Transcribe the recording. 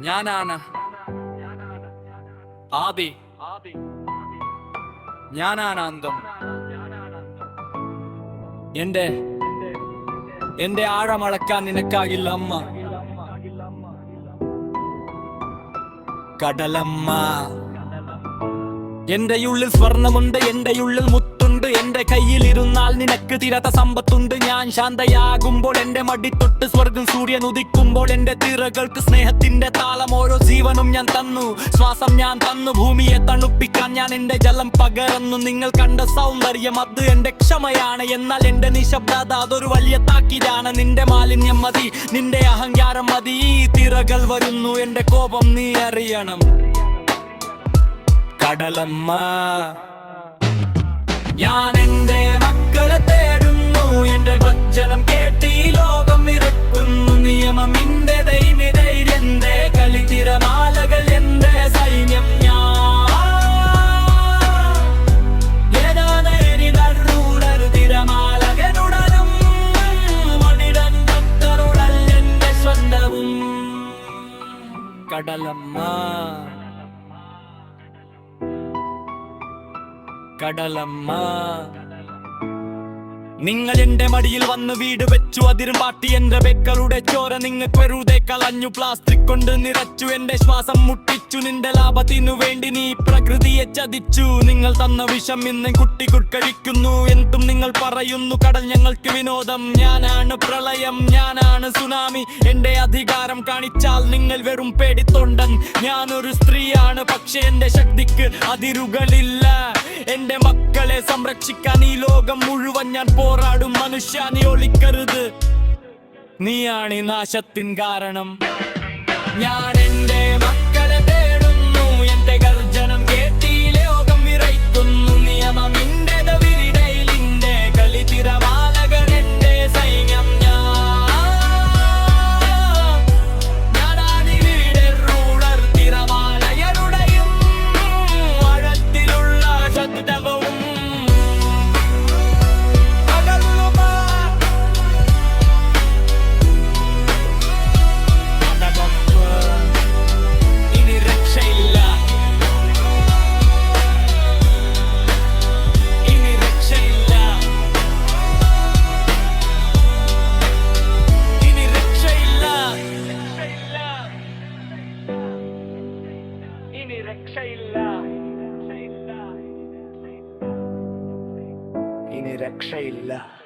ഞാനാണ്. ആദി. ഞാനാണ് അന്തം. എന്റെ എന്റെ ആഴമളക്കാൻ നിനക്കാകില്ല അമ്മ. കടലമ്മ. എന്റെ ഉള്ളിൽ സ്വർണമുണ്ട് എന്റെ ഉള്ളിൽ മുത്തുണ്ട് എന്റെ കയ്യിൽ ഇരുന്നാൽ നിനക്ക് തിരത്ത സമ്പത്തുണ്ട്. ഞാൻ ശാന്തയാകുമ്പോൾ എന്റെ മടിത്തൊട്ട് സ്വർഗം സൂര്യൻ ഉദിക്കുമ്പോൾ എന്റെ തിറകൾക്ക് സ്നേഹത്തിന്റെ താളം ഓരോ ജീവനും ഞാൻ തന്നു. ശ്വാസം ഞാൻ തന്നു ഭൂമിയെ തണുപ്പിക്കാൻ ഞാൻ എന്റെ ജലം പകർന്നു. നിങ്ങൾ കണ്ട സൗന്ദര്യം അത് എന്റെ ക്ഷമയാണ്. എന്നാൽ എന്റെ നിശബ്ദത അതൊരു വലിയ താക്കീതാണ്. നിന്റെ മാലിന്യം മതി നിന്റെ അഹങ്കാരം മതി ഈ തിറകൾ വരുന്നു. എന്റെ കോപം നീ അറിയണം. കടലമ്മ. ഞാൻ എന്റെ മക്കളെ തേടുന്നു എന്റെ ഭജനം കേട്ടി ലോകം ഇറക്കുന്നു. നിയമം എന്റെ ദൈവന്റെ കളിതിരമാലകൾ എന്റെ സൈന്യം കടലമ്മ. കടലമ്മ. നിങ്ങൾ എന്റെ മടിയിൽ വന്ന് വീട് വെച്ചു. അതിരും പാട്ടി എന്റെ വെക്കളുടെ ചോര നിങ്ങൾ വെറുതെ കളഞ്ഞു. പ്ലാസ്റ്റിക് കൊണ്ട് നിറച്ചു. എന്റെ ശ്വാസം മുട്ടിച്ചു. നിന്റെ ലാഭത്തിനു വേണ്ടി നീ പ്രകൃതിയെ ചതിച്ചു. നിങ്ങൾ തന്ന വിഷം ഇന്ന് കുട്ടി കുട്ടഴിക്കുന്നു എന്തും നിങ്ങൾ പറയുന്നു. കടൽ ഞങ്ങൾക്ക് വിനോദം. ഞാനാണ് പ്രളയം. ഞാനാണ് സുനാമി. എന്റെ അധികാരം കാണിച്ചാൽ നിങ്ങൾ വെറും പേടിത്തൊണ്ടൻ. ഞാനൊരു സ്ത്രീയാണ്. പക്ഷെ എന്റെ ശക്തിക്ക് അതിരുകളില്ല. എന്റെ മക്കളെ സംരക്ഷിക്കാൻ ഈ ലോകം മുഴുവൻ ഞാൻ പോരാടും. മനുഷ്യ നീ ഒളിക്കരുത്. നീയാണ് നാശത്തിൻ കാരണം. ഞാൻ എന്റെ ഇനി രക്ഷയില്ല.